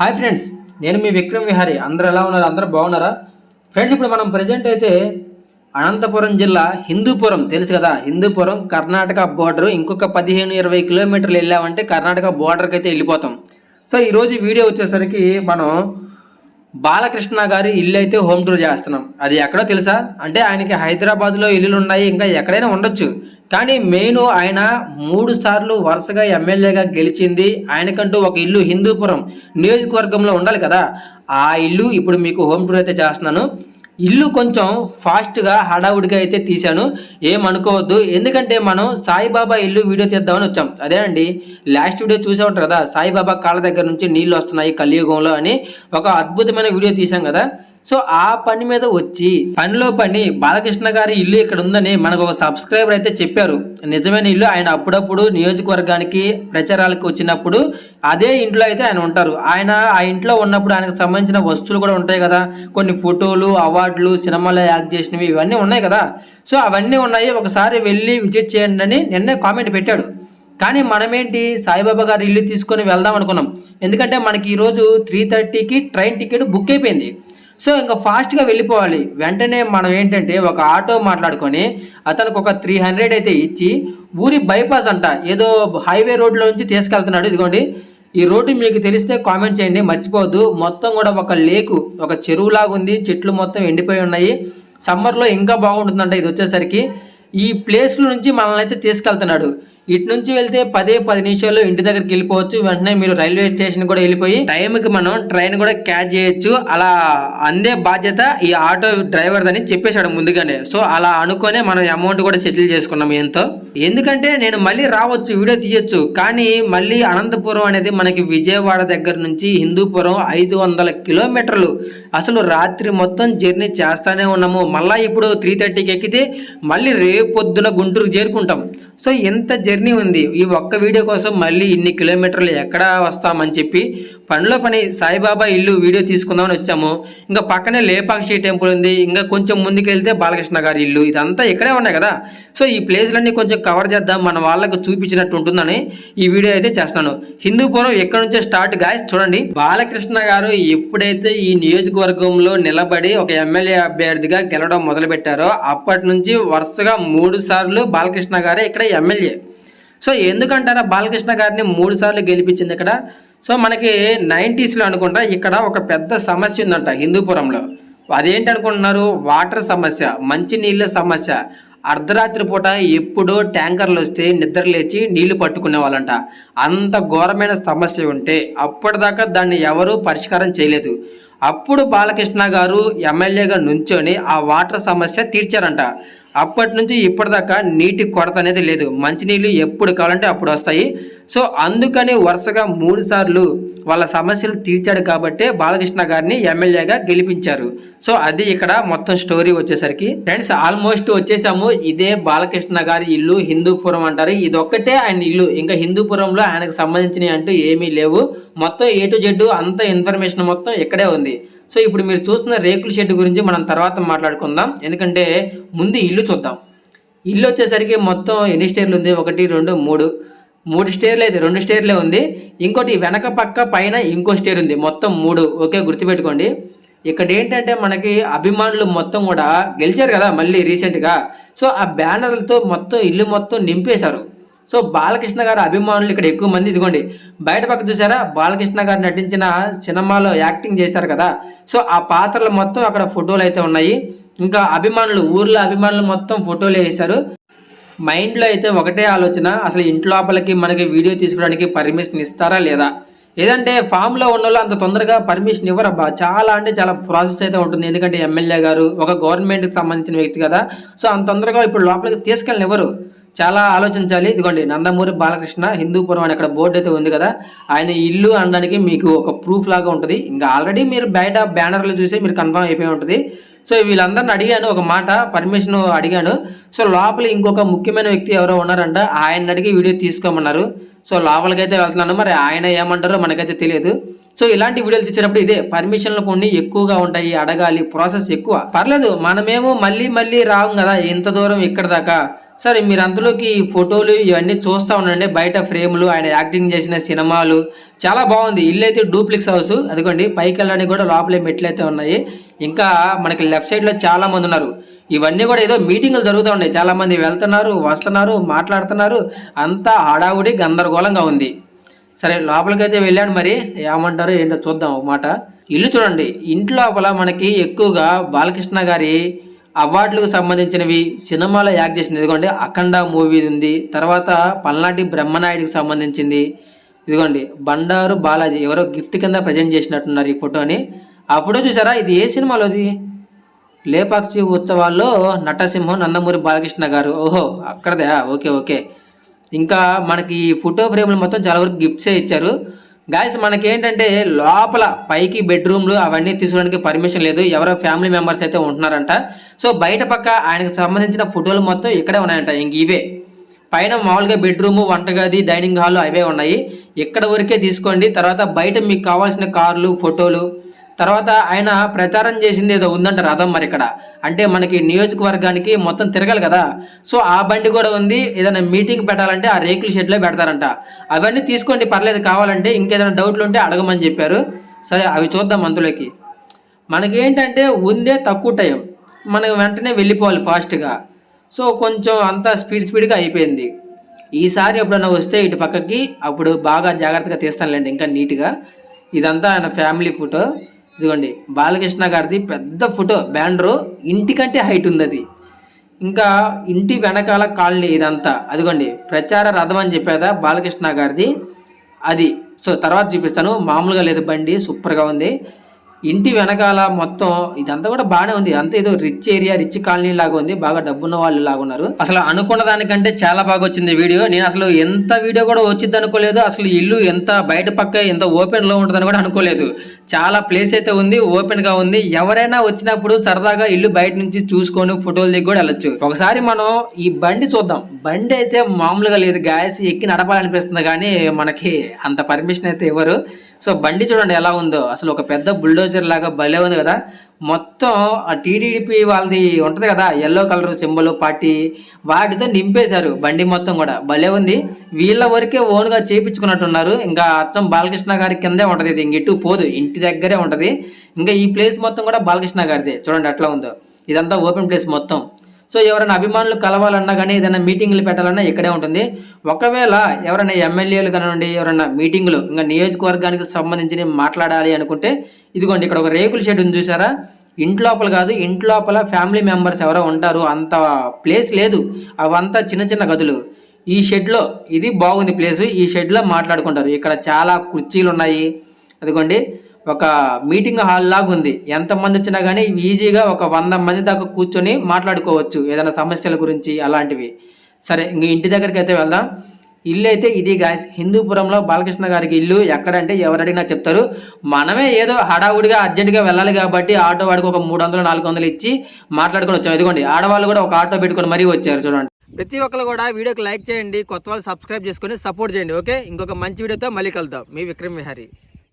Hi friends నేను మీ విక్రమ్ విహారీ. అందరూ ఎలా ఉన్నారు? అందరూ బాగున్నారా? ఫ్రెండ్స్ ఇప్పుడు మనం ప్రజెంట్ అయితే అనంతపురం జిల్లా హిందూపురం. తెలుసు కదా హిందూపురం కర్ణాటక బోర్డర్ ఇంకొక పదిహేను ఇరవై కిలోమీటర్లు వెళ్ళామంటే కర్ణాటక బోర్డర్కి అయితే వెళ్ళిపోతాం. సో ఈరోజు వీడియో వచ్చేసరికి మనం బాలకృష్ణ గారి ఇల్లు అయితే హోమ్ టూర్ చేస్తున్నాం. అది ఎక్కడో తెలుసా? అంటే ఆయనకి హైదరాబాద్లో ఇల్లులు ఉన్నాయి ఇంకా ఎక్కడైనా ఉండొచ్చు. కానీ మెయిన్ ఆయన మూడు సార్లు వరుసగా ఎమ్మెల్యేగా గెలిచింది. ఆయనకంటూ ఒక ఇల్లు హిందూపురం నియోజకవర్గంలో ఉండాలి కదా. ఆ ఇల్లు ఇప్పుడు మీకు హోమ్ టూర్ అయితే చేస్తున్నాను. ఇల్లు కొంచెం ఫాస్ట్గా హడావుడిగా అయితే తీశాను. ఏమనుకోవద్దు ఎందుకంటే మనం సాయిబాబా ఇల్లు వీడియో తీద్దామని వచ్చాం. అదేనండి? లాస్ట్ వీడియో చూసే ఉంటారు కదా? సాయిబాబా కాళ్ళ దగ్గర నుంచి నీళ్ళు వస్తున్నాయి కలియుగంలో అని ఒక అద్భుతమైన వీడియో తీసాం కదా. సో ఆ పని మీద వచ్చి పనిలో పని బాలకృష్ణ గారి ఇల్లు ఇక్కడ ఉందని మనకు ఒక సబ్స్క్రైబర్ అయితే చెప్పారు. నిజమైన ఇల్లు ఆయన అప్పుడప్పుడు నియోజకవర్గానికి ప్రచారాలకు వచ్చినప్పుడు అదే ఇంట్లో అయితే ఆయన ఉంటారు. ఆయన ఆ ఇంట్లో ఉన్నప్పుడు ఆయనకు సంబంధించిన వస్తువులు కూడా ఉంటాయి కదా. కొన్ని ఫోటోలు అవార్డులు సినిమాలో యాక్ట్ చేసినవి ఇవన్నీ ఉన్నాయి కదా. సో అవన్నీ ఉన్నాయి. ఒకసారి వెళ్ళి విజిట్ చేయండి అని నిన్నే కామెంట్ పెట్టాడు. కానీ మనమేంటి? సాయిబాబా గారి ఇల్లు తీసుకొని వెళ్దాం అనుకున్నాం. ఎందుకంటే మనకి ఈరోజు త్రీ థర్టీకి ట్రైన్ టికెట్ బుక్ అయిపోయింది. సో ఇంకా ఫాస్ట్గా వెళ్ళిపోవాలి. వెంటనే మనం ఏంటంటే ఒక ఆటో మాట్లాడుకొని అతనికి ఒక త్రీ హండ్రెడ్ అయితే ఇచ్చి ఊరి బైపాస్ అంట. ఏదో హైవే రోడ్లో నుంచి తీసుకెళ్తున్నాడు. ఇదిగోండి. ఈ రోడ్డు మీకు తెలిస్తే కామెంట్ చేయండి. మర్చిపోవద్దు. మొత్తం కూడా ఒక లేకు ఒక చెరువులాగా ఉంది. చెట్లు మొత్తం ఎండిపోయి ఉన్నాయి. సమ్మర్లో ఇంకా బాగుంటుందంట ఇది వచ్చేసరికి. ఈ ప్లేస్ల నుంచి మనల్ని అయితే తీసుకెళ్తున్నాడు. ఇటు నుంచి వెళ్తే పదే పది నిమిషాల్లో ఇంటి దగ్గరికి వెళ్ళిపోవచ్చు. వెంటనే మీరు రైల్వే స్టేషన్ కూడా వెళ్ళిపోయి టైంకి మనం ట్రైన్ కూడా క్యాచ్ చేయొచ్చు. అలా అందే బాధ్యత ఈ ఆటో డ్రైవర్ అని చెప్పేశాడు ముందుగానే. సో అలా అనుకునే మనం అమౌంట్ కూడా సెటిల్ చేసుకున్నాం ఎంతో. ఎందుకంటే నేను మళ్ళీ రావచ్చు వీడియో తీయొచ్చు. కానీ మళ్ళీ అనంతపురం అనేది మనకి విజయవాడ దగ్గర నుంచి హిందూపురం ఐదు వందల కిలోమీటర్లు. అసలు రాత్రి మొత్తం జర్నీ చేస్తానే ఉన్నాము. మళ్ళీ ఇప్పుడు త్రీ థర్టీకి ఎక్కితే మళ్ళీ రేపొద్దున గుంటూరుకు చేరుకుంటాం. సో ఎంత జర్నీ ఉంది. ఈ ఒక్క వీడియో కోసం మళ్ళీ ఇన్ని కిలోమీటర్లు ఎక్కడ వస్తామని చెప్పి పనిలో పని సాయిబాబా ఇల్లు వీడియో తీసుకుందామని వచ్చాము. ఇంకా పక్కనే లేపాక్షి టెంపుల్ ఉంది. ఇంకా కొంచెం ముందుకు వెళ్తే బాలకృష్ణ గారి ఇల్లు. ఇదంతా ఇక్కడే ఉన్నాయి కదా. సో ఈ ప్లేస్లన్నీ కొంచెం కవర్ చేద్దాం. మన వాళ్ళకు చూపించినట్టు ఉంటుందని ఈ వీడియో అయితే చేస్తాను హిందూపురం ఎక్కడి నుంచో స్టార్ట్ గాయస్ చూడండి. బాలకృష్ణ గారు ఎప్పుడైతే ఈ నియోజకవర్గంలో నిలబడి ఒక ఎమ్మెల్యే అభ్యర్థిగా గెలవడం మొదలుపెట్టారో అప్పటి నుంచి వరుసగా మూడు సార్లు బాలకృష్ణ గారే ఇక్కడ ఎమ్మెల్యే. సో ఎందుకంటారా బాలకృష్ణ గారిని మూడుసార్లు గెలిపించింది ఇక్కడ సో మనకి నైంటీస్లో అనుకుంటా ఇక్కడ ఒక పెద్ద సమస్య ఉందంట హిందూపురంలో. అదేంటి అనుకుంటున్నారు వాటర్ సమస్య మంచినీళ్ళ సమస్య. అర్ధరాత్రి పూట ఎప్పుడో ట్యాంకర్లు వస్తే నిద్ర లేచి నీళ్ళు పట్టుకునే వాళ్ళంట. అంత ఘోరమైన సమస్య ఉంటే అప్పటిదాకా దాన్ని ఎవరూ పరిష్కారం చేయలేదు. అప్పుడు బాలకృష్ణ గారు ఎమ్మెల్యేగా నుంచొని ఆ వాటర్ సమస్య తీర్చారంట. అప్పటి నుంచి ఇప్పటిదాకా నీటి కొరత అనేది లేదు. మంచినీళ్ళు ఎప్పుడు కావాలంటే అప్పుడు వస్తాయి. సో అందుకని వరుసగా మూడు సార్లు వాళ్ళ సమస్యలు తీర్చాడు కాబట్టే బాలకృష్ణ గారిని ఎమ్మెల్యేగా గెలిపించారు. సో అది ఇక్కడ మొత్తం స్టోరీ వచ్చేసరికి. ఫ్రెండ్స్ ఆల్మోస్ట్ వచ్చేసాము. ఇదే బాలకృష్ణ గారి ఇల్లు హిందూపురం అంటారు. ఇది ఒక్కటే ఆయన ఇల్లు. ఇంకా హిందూపురంలో ఆయనకు సంబంధించినవి అంటూ ఏమీ లేవు. మొత్తం ఏ టు జెడ్ అంత ఇన్ఫర్మేషన్ మొత్తం ఇక్కడే ఉంది. సో ఇప్పుడు మీరు చూస్తున్న రేకుల షెడ్ గురించి మనం తర్వాత మాట్లాడుకుందాం. ఎందుకంటే ముందు ఇల్లు చూద్దాం. ఇల్లు వచ్చేసరికి మొత్తం ఎన్ని స్టేర్లు ఉంది? ఒకటి రెండు మూడు. మూడు స్టేర్లు అయితే రెండు స్టేర్లే ఉంది. ఇంకోటి వెనక పక్క పైన ఇంకో స్టేర్ ఉంది. మొత్తం మూడు. ఓకే గుర్తుపెట్టుకోండి. ఇక్కడ ఏంటంటే మనకి అభిమానులు మొత్తం కూడా గెలిచారు కదా మళ్ళీ రీసెంట్గా. సో ఆ బ్యానర్లతో మొత్తం ఇల్లు మొత్తం నింపేశారు. సో బాలకృష్ణ గారి అభిమానులు ఇక్కడ ఎక్కువ మంది ఇదిగోండి బయట పక్క చూసారా? బాలకృష్ణ గారు నటించిన సినిమాలో యాక్టింగ్ చేశారు కదా. సో ఆ పాత్రలు మొత్తం అక్కడ ఫోటోలు అయితే ఉన్నాయి. ఇంకా అభిమానులు ఊర్లో అభిమానులు మొత్తం ఫోటోలు వేశారు. మైండ్లో అయితే ఒకటే ఆలోచన అసలు ఇంటి లోపలికి మనకి వీడియో తీసుకోవడానికి పర్మిషన్ ఇస్తారా లేదా? ఏదంటే ఫామ్లో ఉన్న వాళ్ళు అంత తొందరగా పర్మిషన్ ఇవ్వరబ్బా. చాలా అంటే చాలా ప్రాసెస్ అయితే ఉంటుంది. ఎందుకంటే ఎమ్మెల్యే గారు ఒక గవర్నమెంట్కి సంబంధించిన వ్యక్తి కదా. సో అంత తొందరగా ఇప్పుడు లోపలికి తీసుకెళ్ళనివ్వరు. చాలా ఆలోచించాలి. ఇదిగోండి నందమూరి బాలకృష్ణ హిందూపురం అని అక్కడ బోర్డు అయితే ఉంది కదా ఆయన ఇల్లు అనడానికి మీకు ఒక ప్రూఫ్ లాగా ఉంటుంది. ఇంకా ఆల్రెడీ మీరు బయట బ్యానర్లు చూసి మీరు కన్ఫర్మ్ అయిపోయి ఉంటుంది. సో వీళ్ళందరిని అడిగాను ఒక మాట పర్మిషన్ అడిగాను. సో లోపల ఇంకొక ముఖ్యమైన వ్యక్తి ఎవరో ఉన్నారంట ఆయన అడిగి వీడియో తీసుకోమన్నారు. సో లోపలికి అయితే వెళ్తున్నాను మరి ఆయన ఏమంటారో మనకైతే తెలియదు. సో ఇలాంటి వీడియోలు తీసేటప్పుడు ఇదే పర్మిషన్లు కొన్ని ఎక్కువగా ఉంటాయి అడగాలి ప్రాసెస్ ఎక్కువ. పర్లేదు మనమేమో మళ్ళీ మళ్ళీ రావు కదా ఇంత దూరం ఇక్కడ దాకా. సరే మీరు అందులోకి ఫోటోలు ఇవన్నీ చూస్తూ ఉండండి. బయట ఫ్రేములు ఆయన యాక్టింగ్ చేసిన సినిమాలు. చాలా బాగుంది. ఇల్లు అయితే డూప్లిక్స్ హౌస్. అదిగోండి పైకి వెళ్ళడానికి కూడా లోపలే మెట్లు అయితే ఉన్నాయి. ఇంకా మనకి లెఫ్ట్ సైడ్లో చాలామంది ఉన్నారు. ఇవన్నీ కూడా ఏదో మీటింగులు జరుగుతూ ఉన్నాయి. చాలామంది వెళ్తున్నారు వస్తున్నారు మాట్లాడుతున్నారు. అంతా హడావుడి గందరగోళంగా ఉంది. సరే లోపలికైతే వెళ్ళాను మరి. ఏమంటారు ఏంటో చూద్దాం ఒక మాట. ఇల్లు చూడండి. ఇంటి లోపల మనకి ఎక్కువగా బాలకృష్ణ గారి అవార్డులకు సంబంధించినవి సినిమాలో యాక్ట్ చేసింది. ఇదిగోండి అఖండ మూవీ ఉంది. తర్వాత పల్నాటి బ్రహ్మనాయుడికి సంబంధించింది. ఇదిగోండి బండారు బాలాజీ ఎవరో గిఫ్ట్ కింద ప్రజెంట్ చేసినట్టున్నారు ఈ ఫోటోని ఆ ఫోటో చూసారా? ఇది ఏ సినిమాలోది లేపాక్షి ఉత్సవాల్లో నటసింహం నందమూరి బాలకృష్ణ గారు. ఓహో అక్కడదే. Okay okay. ఇంకా మనకి ఈ ఫోటో ఫ్రేమ్లు మొత్తం చాలా వరకు గిఫ్ట్సే ఇచ్చారు. గాయస్ మనకి ఏంటంటే లోపల పైకి బెడ్రూమ్లు అవన్నీ తీసుకోవడానికి పర్మిషన్ లేదు. ఎవరో ఫ్యామిలీ మెంబర్స్ అయితే ఉంటున్నారంట. సో బయట పక్క ఆయనకు సంబంధించిన ఫోటోలు మొత్తం ఇక్కడే ఉన్నాయంట. ఇంక ఇవే. పైన మామూలుగా బెడ్రూమ్ వంటగది డైనింగ్ హాల్ అవే ఉన్నాయి. ఇక్కడ వరకే తీసుకోండి. తర్వాత బయట మీకు కావాల్సిన కార్లు ఫోటోలు తర్వాత ఆయన ప్రచారం చేసింది ఏదో ఉందంట రథం మరి ఇక్కడ. అంటే మనకి నియోజకవర్గానికి మొత్తం తిరగాలి కదా. సో ఆ బండి కూడా ఉంది. ఏదైనా మీటింగ్ పెట్టాలంటే ఆ రేకుల షెడ్లో పెడతారంట. అవన్నీ తీసుకోండి పర్లేదు. కావాలంటే ఇంకేదైనా డౌట్లు ఉంటే అడగమని చెప్పారు. సరే అవి చూద్దాం అందులోకి. మనకేంటంటే ఉందే తక్కువ టైం. మనం వెంటనే వెళ్ళిపోవాలి ఫాస్ట్గా. సో కొంచెం అంతా స్పీడ్ స్పీడ్గా అయిపోయింది. ఈసారి ఎప్పుడన్నా వస్తే ఇటు పక్కకి అప్పుడు బాగా జాగ్రత్తగా తీస్తానులేండి ఇంకా నీట్గా. ఇదంతా ఆయన ఫ్యామిలీ ఫోటో. ఇదిగోండి బాలకృష్ణ గారిది పెద్ద ఫోటో బ్యానరు ఇంటికంటే హైట్ ఉంది అది ఇంకా ఇంటి వెనకాల కాలనీ ఇదంతా. అదిగోండి ప్రచార రథం అని చెప్పేదా బాలకృష్ణ గారిది. అది సో తర్వాత చూపిస్తాను. మామూలుగా లేదు బండి సూపర్గా ఉంది. ఇంటి వెనకాల మొత్తం ఇదంతా కూడా బాగానే ఉంది. అంతా ఏదో రిచ్ ఏరియా రిచ్ కాలనీ లాగా ఉంది. బాగా డబ్బున్న వాళ్ళు లాగా ఉన్నారు. అసలు అనుకున్న దానికంటే చాలా బాగా వచ్చింది వీడియో. నేను అసలు ఎంత వీడియో కూడా వచ్చింది అనుకోలేదు. అసలు ఇల్లు ఎంత బయట పక్క ఎంత ఓపెన్లో ఉంటుందని కూడా అనుకోలేదు. చాలా ప్లేస్ అయితే ఉంది ఓపెన్గా ఉంది. ఎవరైనా వచ్చినప్పుడు సరదాగా ఇల్లు బయట నుంచి చూసుకొని ఫోటోలు దిగి కూడా వెళ్ళొచ్చు. ఒకసారి మనం ఈ బండి చూద్దాం. బండి అయితే మామూలుగా లేదు. గ్యాస్ ఎక్కి నడపాలనిపిస్తుంది కానీ మనకి అంత పర్మిషన్ అయితే ఇవ్వరు. సో బండి చూడండి ఎలా ఉందో. అసలు ఒక పెద్ద బుల్డోజర్ లాగా భలే ఉంది కదా. మొత్తం ఆ టీడీపీ వాళ్ళది ఉంటుంది కదా ఎల్లో కలర్ సింబల్ పార్టీ వాటితో నింపేశారు బండి మొత్తం కూడా. భలే ఉంది. వీళ్ళ వరకే ఓన్గా చేయించుకున్నట్టున్నారు ఇంకా అచ్చం బాలకృష్ణ గారి కిందే ఉంటుంది ఇది. ఇంక ఇటు పోదు. ఇంటి దగ్గరే ఉంటుంది. ఇంకా ఈ ప్లేస్ మొత్తం కూడా బాలకృష్ణ గారిదే. చూడండి ఎట్లా ఉందో. ఇదంతా ఓపెన్ ప్లేస్ మొత్తం. సో ఎవరైనా అభిమానులు కలవాలన్నా కానీ ఏదైనా మీటింగ్లు పెట్టాలన్నా ఇక్కడే ఉంటుంది. ఒకవేళ ఎవరైనా ఎమ్మెల్యేలు కానివ్వండి ఎవరైనా మీటింగ్లు ఇంకా నియోజకవర్గానికి సంబంధించి మాట్లాడాలి అనుకుంటే ఇదిగోండి ఇక్కడ ఒక రేకుల షెడ్ ఉంది చూసారా? ఇంట్లోపల కాదు ఇంట్లోపల ఫ్యామిలీ మెంబర్స్ ఎవరో ఉంటారు. అంత ప్లేస్ లేదు. అవంతా చిన్న చిన్న గదులు. ఈ షెడ్లో ఇది బాగుంది ప్లేస్. ఈ షెడ్లో మాట్లాడుకుంటారు. ఇక్కడ చాలా కుర్చీలు ఉన్నాయి. అదిగోండి. ఒక మీటింగ్ హాల్ లాగా ఉంది. ఎంతమంది వచ్చినా కానీ ఈజీగా ఒక వంద మంది దాకా కూర్చొని మాట్లాడుకోవచ్చు. ఏదైనా సమస్యల గురించి అలాంటివి. సరే ఇంక ఇంటి దగ్గరికి అయితే వెళ్దాం. ఇల్లు అయితే ఇది గాయస్. హిందూపురంలో బాలకృష్ణ గారికి ఇల్లు ఎక్కడంటే ఎవరు అడిగినా చెప్తారు. మనమే ఏదో హడావుడిగా అర్జెంటుగా వెళ్ళాలి కాబట్టి ఆటో వాడికి ఒక మూడు వందలు నాలుగు వందలు ఇచ్చి మాట్లాడుకొని వచ్చాం. ఇదిగోండి ఆడవాళ్ళు కూడా ఒక ఆటో పెట్టుకొని మరీ వచ్చారు చూడండి. ప్రతి ఒక్కరు కూడా వీడియోకి లైక్ చేయండి కొత్త వాళ్ళు సబ్స్క్రైబ్ చేసుకొని సపోర్ట్ చేయండి ఓకే? ఇంకొక మంచి వీడియోతో మళ్ళీ కలుద్దాం. మీ విక్రమ్ విహారీ.